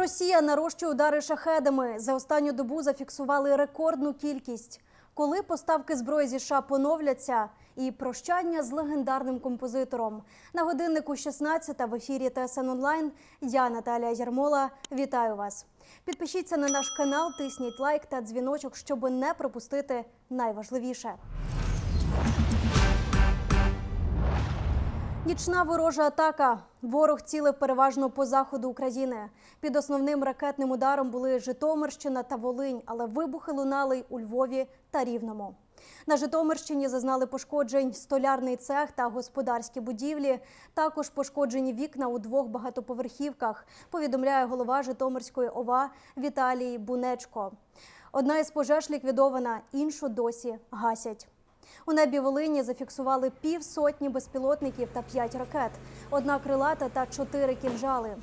Росія нарощує удари шахедами. За останню добу зафіксували рекордну кількість. Коли поставки зброї зі США поновляться і прощання з легендарним композитором на годиннику 16 в ефірі ТСН онлайн. Я Наталія Ярмола. Вітаю вас. Підпишіться на наш канал, тисніть лайк та дзвіночок, щоб не пропустити найважливіше. Нічна ворожа атака. Ворог цілив переважно по заходу України. Під основним ракетним ударом були Житомирщина та Волинь, але вибухи лунали й у Львові та Рівному. На Житомирщині зазнали пошкоджень столярний цех та господарські будівлі. Також пошкоджені вікна у двох багатоповерхівках. Повідомляє голова Житомирської ОВА Віталій Бунечко. Одна із пожеж ліквідована, іншу досі гасять. У небі Волині зафіксували півсотні безпілотників та п'ять ракет, одна крилата та чотири кінжали.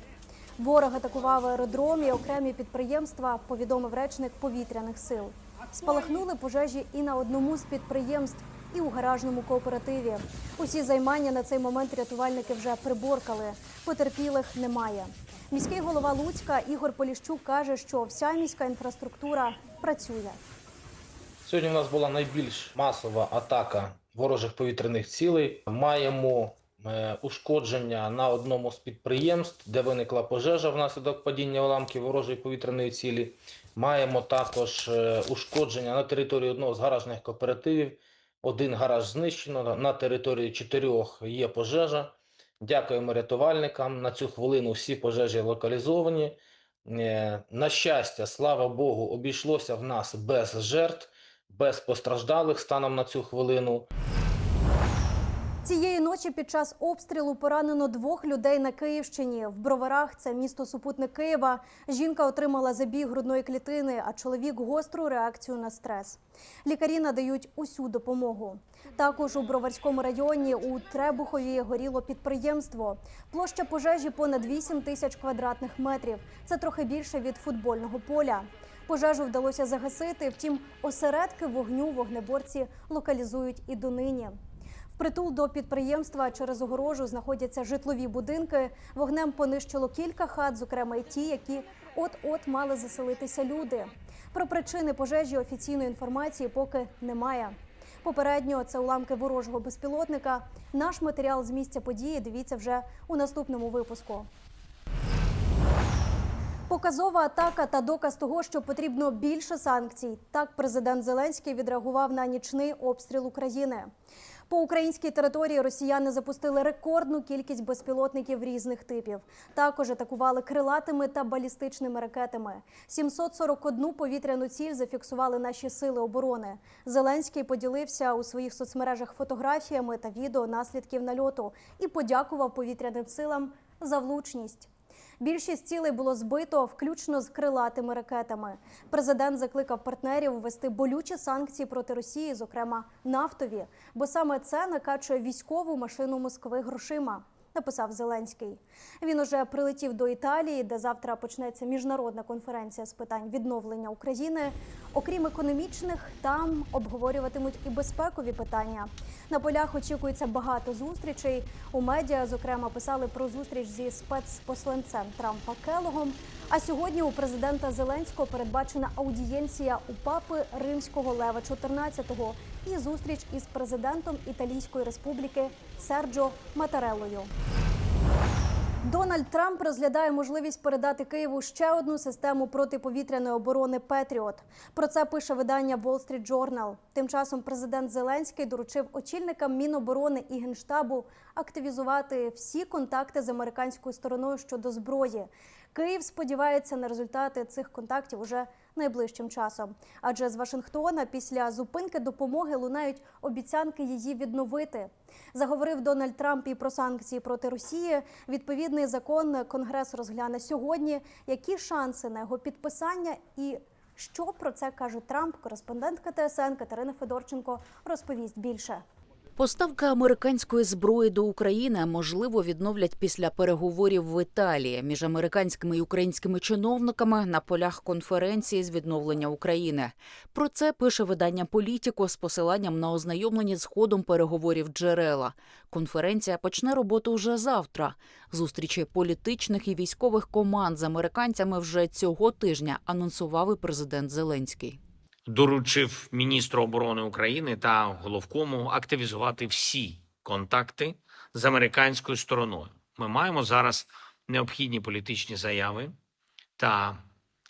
Ворог атакував аеродром і окремі підприємства, повідомив речник повітряних сил. Спалахнули пожежі і на одному з підприємств, і у гаражному кооперативі. Усі займання на цей момент рятувальники вже приборкали. Потерпілих немає. Міський голова Луцька Ігор Поліщук каже, що вся міська інфраструктура працює. Сьогодні у нас була найбільш масова атака ворожих повітряних цілей. Маємо ушкодження на одному з підприємств, де виникла пожежа внаслідок падіння уламків ворожої повітряної цілі. Маємо також е, ушкодження на території одного з гаражних кооперативів. Один гараж знищено. На території чотирьох є пожежа. Дякуємо рятувальникам. На цю хвилину всі пожежі локалізовані. Е, На щастя, слава Богу, обійшлося в нас без жертв без постраждалих станом на цю хвилину. Цієї ночі під час обстрілу поранено двох людей на Київщині. В Броварах це місто супутник Києва. Жінка отримала забіг грудної клітини, а чоловік гостру реакцію на стрес. Лікарі надають усю допомогу. Також у Броварському районі у Требухові горіло підприємство. Площа пожежі понад 8 тисяч квадратних метрів. Це трохи більше від футбольного поля. Пожежу вдалося загасити. Втім, осередки вогню вогнеборці локалізують і донині. Впритул до підприємства через огорожу знаходяться житлові будинки. Вогнем понищило кілька хат, зокрема й ті, які от-от мали заселитися люди. Про причини пожежі офіційної інформації поки немає. Попередньо це уламки ворожого безпілотника. Наш матеріал з місця події дивіться вже у наступному випуску. Показова атака та доказ того, що потрібно більше санкцій. Так президент Зеленський відреагував на нічний обстріл України. По українській території росіяни запустили рекордну кількість безпілотників різних типів. Також атакували крилатими та балістичними ракетами. 741 повітряну ціль зафіксували наші сили оборони. Зеленський поділився у своїх соцмережах фотографіями та відео наслідків нальоту і подякував повітряним силам за влучність. Більшість цілей було збито, включно з крилатими ракетами. Президент закликав партнерів ввести болючі санкції проти Росії, зокрема нафтові, бо саме це накачує військову машину Москви грошима. Написав Зеленський. Він уже прилетів до Італії, де завтра почнеться міжнародна конференція з питань відновлення України. Окрім економічних, там обговорюватимуть і безпекові питання. На полях очікується багато зустрічей. У медіа, зокрема, писали про зустріч зі спецпосланцем Трампа Келогом. А сьогодні у президента Зеленського передбачена аудієнція у папи римського Лева XIV і зустріч із президентом Італійської республіки Серджо Матареллою. Дональд Трамп розглядає можливість передати Києву ще одну систему протиповітряної оборони Петріот. Про це пише видання Wall Street Journal. Тим часом президент Зеленський доручив очільникам Міноборони і Генштабу активізувати всі контакти з американською стороною щодо зброї. Київ сподівається на результати цих контактів уже найближчим часом. Адже з Вашингтона після зупинки допомоги лунають обіцянки її відновити. Заговорив Дональд Трамп і про санкції проти Росії. Відповідний закон Конгрес розгляне сьогодні. Які шанси на його підписання і що про це каже Трамп? Кореспондентка ТСН Катерина Федорченко розповість більше. Поставка американської зброї до України можливо відновлять після переговорів в Італії між американськими і українськими чиновниками на полях конференції з відновлення України. Про це пише видання Політіко з посиланням на ознайомлені з ходом переговорів джерела. Конференція почне роботу вже завтра. Зустрічі політичних і військових команд з американцями вже цього тижня анонсував і президент Зеленський. Доручив міністру оборони України та головкому активізувати всі контакти з американською стороною. Ми маємо зараз необхідні політичні заяви та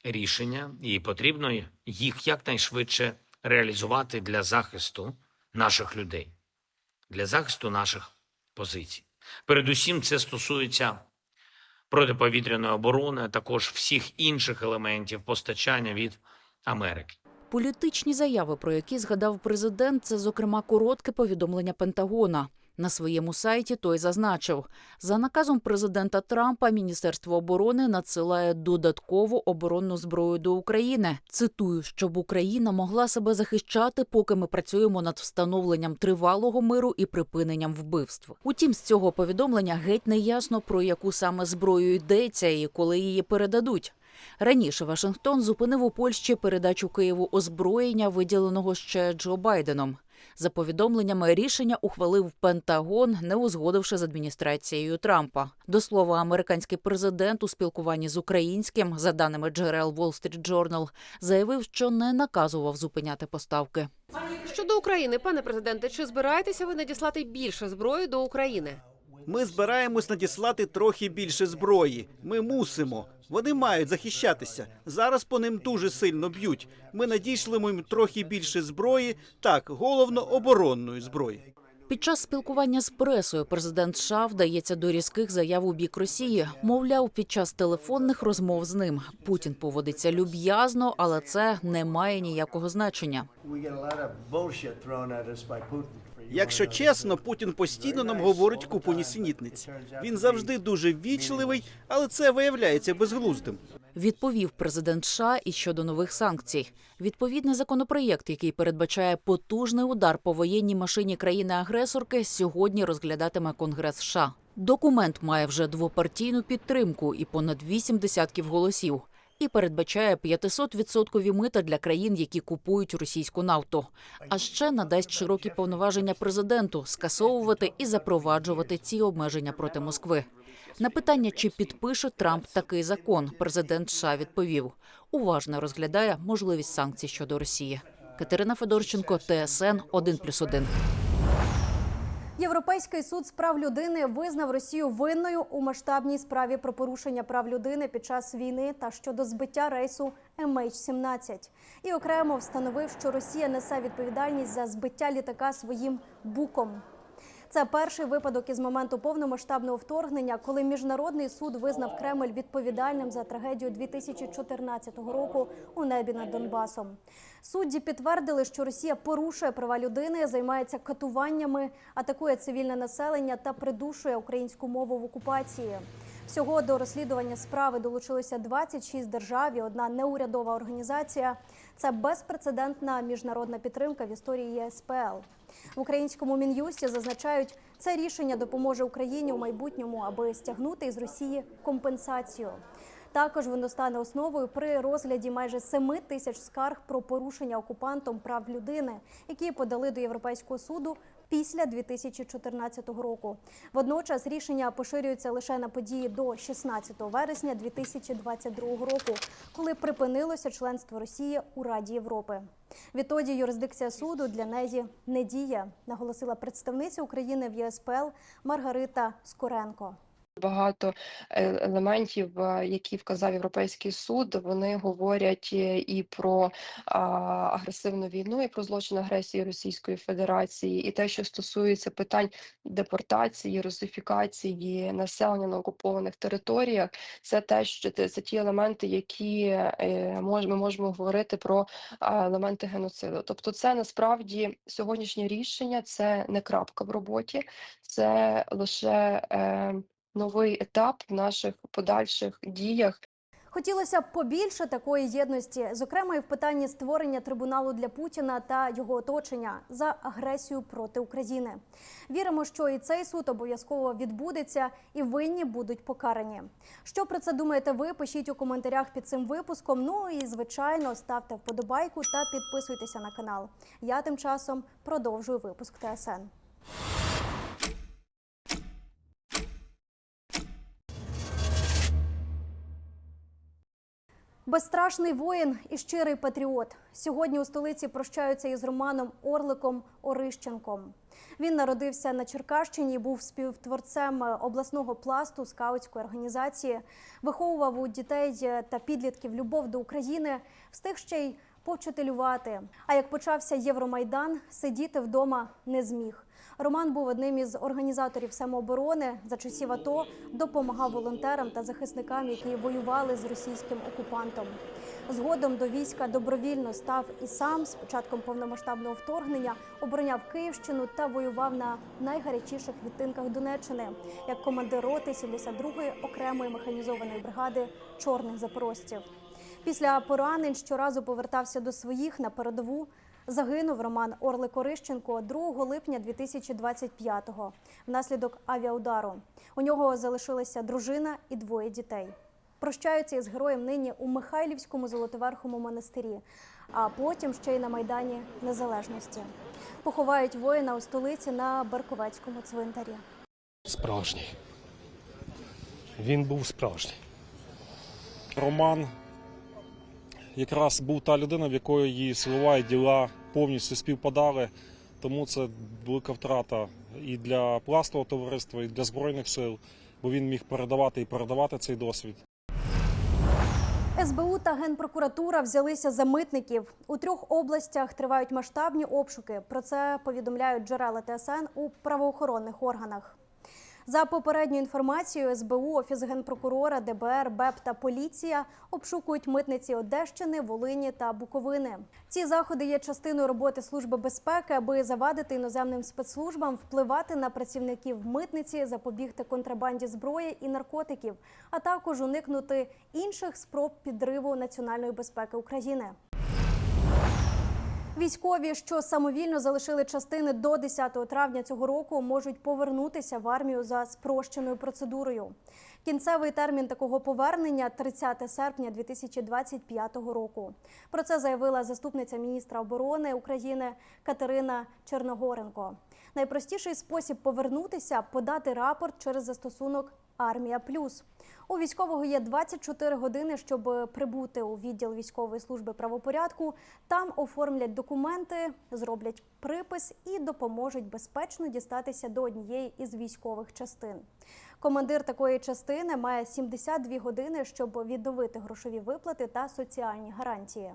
рішення, і потрібно їх якнайшвидше реалізувати для захисту наших людей, для захисту наших позицій. Передусім, це стосується протиповітряної оборони, а також всіх інших елементів постачання від Америки. Політичні заяви, про які згадав президент, це зокрема коротке повідомлення Пентагона. На своєму сайті той зазначив, за наказом президента Трампа Міністерство оборони надсилає додаткову оборонну зброю до України. Цитую, щоб Україна могла себе захищати, поки ми працюємо над встановленням тривалого миру і припиненням вбивств. Утім, з цього повідомлення геть не ясно про яку саме зброю йдеться і коли її передадуть. Раніше Вашингтон зупинив у Польщі передачу Києву озброєння, виділеного ще Джо Байденом. За повідомленнями, рішення ухвалив Пентагон, не узгодивши з адміністрацією Трампа. До слова, американський президент у спілкуванні з українським, за даними джерел Wall Street Journal, заявив, що не наказував зупиняти поставки. Щодо України, пане президенте, чи збираєтеся ви надіслати більше зброї до України? Ми збираємось надіслати трохи більше зброї. Ми мусимо. Вони мають захищатися. Зараз по ним дуже сильно б'ють. Ми надійшлимо їм трохи більше зброї, так, головно оборонної зброї. Під час спілкування з пресою президент США вдається до різких заяв у бік Росії. Мовляв, під час телефонних розмов з ним Путін поводиться люб'язно, але це не має ніякого значення. Якщо чесно, Путін постійно нам говорить купу нісенітниць. Він завжди дуже ввічливий, але це виявляється безглуздим. Відповів президент США і щодо нових санкцій. Відповідний законопроєкт, який передбачає потужний удар по воєнній машині країни-агресорки, сьогодні розглядатиме Конгрес США. Документ має вже двопартійну підтримку і понад вісім десятків голосів. І передбачає 500-відсоткові мита для країн, які купують російську нафту. А ще надасть широкі повноваження президенту скасовувати і запроваджувати ці обмеження проти Москви. На питання, чи підпише Трамп такий закон, президент США відповів: уважно розглядає можливість санкцій щодо Росії. Катерина Федорченко, ТСН 1+,1. Європейський суд з прав людини визнав Росію винною у масштабній справі про порушення прав людини під час війни та щодо збиття рейсу MH17. І окремо встановив, що Росія несе відповідальність за збиття літака своїм буком. Це перший випадок із моменту повномасштабного вторгнення, коли міжнародний суд визнав Кремль відповідальним за трагедію 2014 року у небі над Донбасом. Судді підтвердили, що Росія порушує права людини, займається катуваннями, атакує цивільне населення та придушує українську мову в окупації. Всього до розслідування справи долучилося 26 держав і одна неурядова організація. Це безпрецедентна міжнародна підтримка в історії ЄСПЛ. В українському мін'юсті зазначають, це рішення допоможе Україні у майбутньому, аби стягнути із Росії компенсацію. Також воно стане основою при розгляді майже 7 тисяч скарг про порушення окупантом прав людини, які подали до Європейського суду після 2014 року. Водночас рішення поширюються лише на події до 16 вересня 2022 року, коли припинилося членство Росії у Раді Європи. Відтоді юрисдикція суду для неї не діє, наголосила представниця України в ЄСПЛ Маргарита Скоренко. Багато е- елементів, е, які вказав Європейський суд, вони говорять е, і про агресивну війну, і про злочин агресії Російської Федерації, і те, що стосується питань депортації, русифікації населення на окупованих територіях, це те, що це, ті елементи, які ми можемо говорити про елементи геноциду. Тобто, це насправді сьогоднішнє рішення, це не крапка в роботі, це лише. Новий етап в наших подальших діях Хотілося б побільше такої єдності, зокрема і в питанні створення трибуналу для Путіна та його оточення за агресію проти України. Віримо, що і цей суд обов'язково відбудеться, і винні будуть покарані. Що про це думаєте ви? Пишіть у коментарях під цим випуском. Ну і звичайно ставте вподобайку та підписуйтеся на канал. Я тим часом продовжую випуск ТСН. Безстрашний воїн і щирий патріот. Сьогодні у столиці прощаються із Романом Орликом Орищенком. Він народився на Черкащині, був співтворцем обласного пласту скаутської організації, виховував у дітей та підлітків любов до України, встиг ще й повчителювати. А як почався Євромайдан, сидіти вдома не зміг. Роман був одним із організаторів самооборони за часів АТО, допомагав волонтерам та захисникам, які воювали з російським окупантом. Згодом до війська добровільно став і сам з початком повномасштабного вторгнення обороняв Київщину та воював на найгарячіших відтинках Донеччини як командир роти 72-ї окремої механізованої бригади чорних запорожців. Після поранень щоразу повертався до своїх на передову. Загинув Роман Орлик Орищенко 2 липня 2025-го внаслідок авіаудару. У нього залишилися дружина і двоє дітей. Прощаються із героєм нині у Михайлівському Золотоверхому монастирі, а потім ще й на Майдані Незалежності. Поховають воїна у столиці на Берковецькому цвинтарі. Справжній. Він був справжній. Роман якраз був та людина, в якої її слова і діла повністю співпадали. Тому це велика втрата і для пластового товариства, і для Збройних сил, бо він міг передавати і передавати цей досвід. СБУ та Генпрокуратура взялися за митників. У трьох областях тривають масштабні обшуки. Про це повідомляють джерела ТСН у правоохоронних органах. За попередньою інформацією, СБУ, Офіс генпрокурора, ДБР, БЕП та поліція обшукують митниці Одещини, Волині та Буковини. Ці заходи є частиною роботи Служби безпеки, аби завадити іноземним спецслужбам впливати на працівників митниці, запобігти контрабанді зброї і наркотиків, а також уникнути інших спроб підриву національної безпеки України. Військові, що самовільно залишили частини до 10 травня цього року, можуть повернутися в армію за спрощеною процедурою. Кінцевий термін такого повернення 30 серпня 2025 року. Про це заявила заступниця міністра оборони України Катерина Черногоренко. Найпростіший спосіб повернутися подати рапорт через застосунок Армія Плюс. У військового є 24 години, щоб прибути у відділ військової служби правопорядку. Там оформлять документи, зроблять припис і допоможуть безпечно дістатися до однієї із військових частин. Командир такої частини має 72 години, щоб відновити грошові виплати та соціальні гарантії.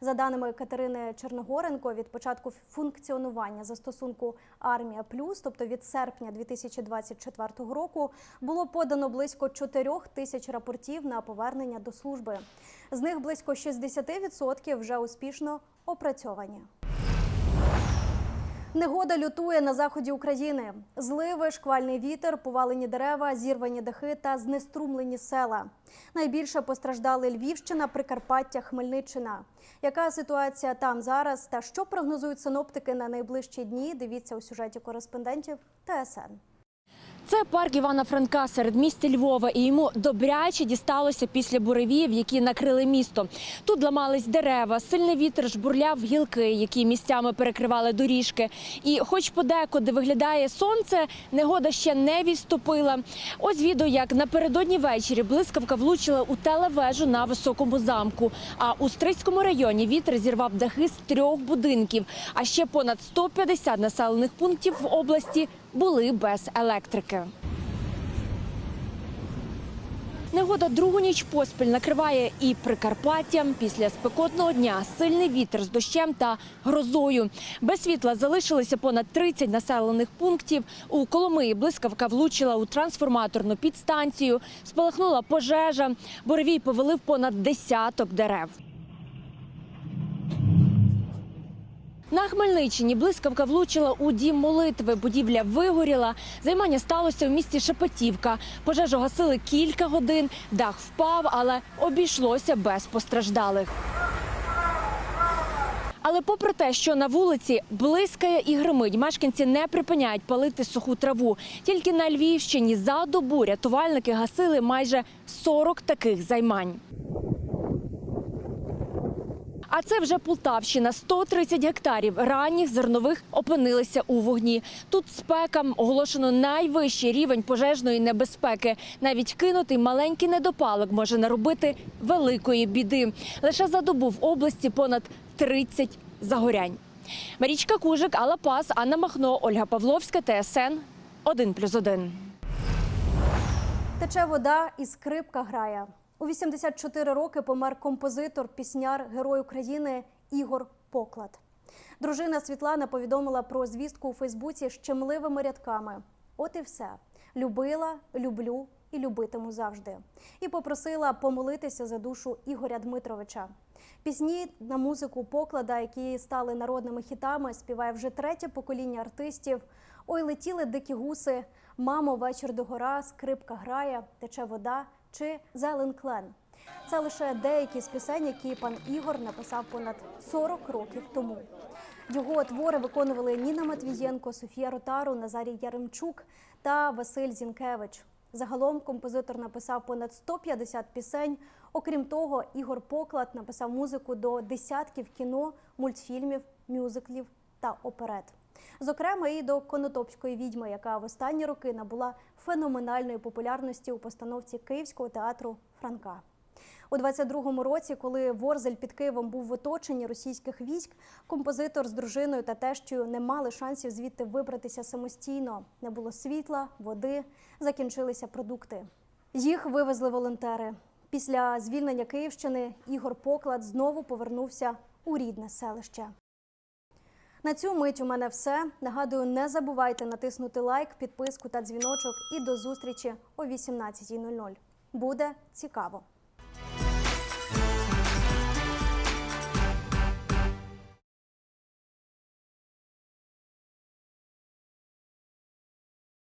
За даними Катерини Черногоренко, від початку функціонування застосунку Армія Плюс, тобто від серпня 2024 року, було подано близько 4 тисяч рапортів на повернення до служби. З них близько 60% вже успішно опрацьовані. Негода лютує на заході України. Зливи, шквальний вітер, повалені дерева, зірвані дахи та знеструмлені села. Найбільше постраждали Львівщина, Прикарпаття, Хмельниччина. Яка ситуація там зараз та що прогнозують синоптики на найближчі дні? Дивіться у сюжеті кореспондентів ТСН. Це парк Івана Франка серед міста Львова, і йому добряче дісталося після буревіїв, які накрили місто. Тут ламались дерева, сильний вітер жбурляв гілки, які місцями перекривали доріжки. І, хоч подекуди виглядає сонце, негода ще не відступила. Ось відео, як напередодні ввечері блискавка влучила у телевежу на високому замку. А у Стрийському районі вітер зірвав дахи з трьох будинків. А ще понад 150 населених пунктів в області були без електрики. Негода другу ніч поспіль накриває і Прикарпаття. Після спекотного дня сильний вітер з дощем та грозою. Без світла залишилися понад 30 населених пунктів. У Коломиї блискавка влучила у трансформаторну підстанцію, спалахнула пожежа. Боревій повалив понад десяток дерев. На Хмельниччині блискавка влучила у дім молитви. Будівля вигоріла. Займання сталося у місті Шепетівка. Пожежу гасили кілька годин. Дах впав, але обійшлося без постраждалих. Але попри те, що на вулиці блискає і гримить, мешканці не припиняють палити суху траву. Тільки на Львівщині за добу рятувальники гасили майже 40 таких займань. А це вже Полтавщина. 130 гектарів ранніх зернових опинилися у вогні. Тут спекам оголошено найвищий рівень пожежної небезпеки. Навіть кинутий маленький недопалок може наробити великої біди. Лише за добу в області понад 30 загорянь. Марічка Кужик, Алла Пас, Анна Махно, Ольга Павловська, ТСН 1+,1. Тече вода і скрипка грає. У 84 роки помер композитор, пісняр, герой України Ігор Поклад. Дружина Світлана повідомила про звістку у Фейсбуці щемливими рядками. От і все. Любила, люблю і любитиму завжди. І попросила помолитися за душу Ігоря Дмитровича. Пісні на музику поклада, які стали народними хітами, співає вже третє покоління артистів. Ой, летіли дикі гуси, мамо, вечір до гора, скрипка грає, тече вода чи зелен клен. Це лише деякі з пісень, які пан Ігор написав понад 40 років тому. Його твори виконували Ніна Матвієнко, Софія Ротару, Назарій Яремчук та Василь Зінкевич. Загалом композитор написав понад 150 пісень. Окрім того, Ігор Поклад написав музику до десятків кіно, мультфільмів, мюзиклів та оперет. Зокрема, і до Конотопської відьми, яка в останні роки набула феноменальної популярності у постановці Київського театру Франка. У 22-му році, коли Ворзель під Києвом був в оточенні російських військ, композитор з дружиною та тещою не мали шансів звідти вибратися самостійно. Не було світла, води, закінчилися продукти. Їх вивезли волонтери. Після звільнення Київщини Ігор Поклад знову повернувся у рідне селище. На цю мить у мене все. Нагадую, не забувайте натиснути лайк, підписку та дзвіночок. І до зустрічі о 18.00. Буде цікаво.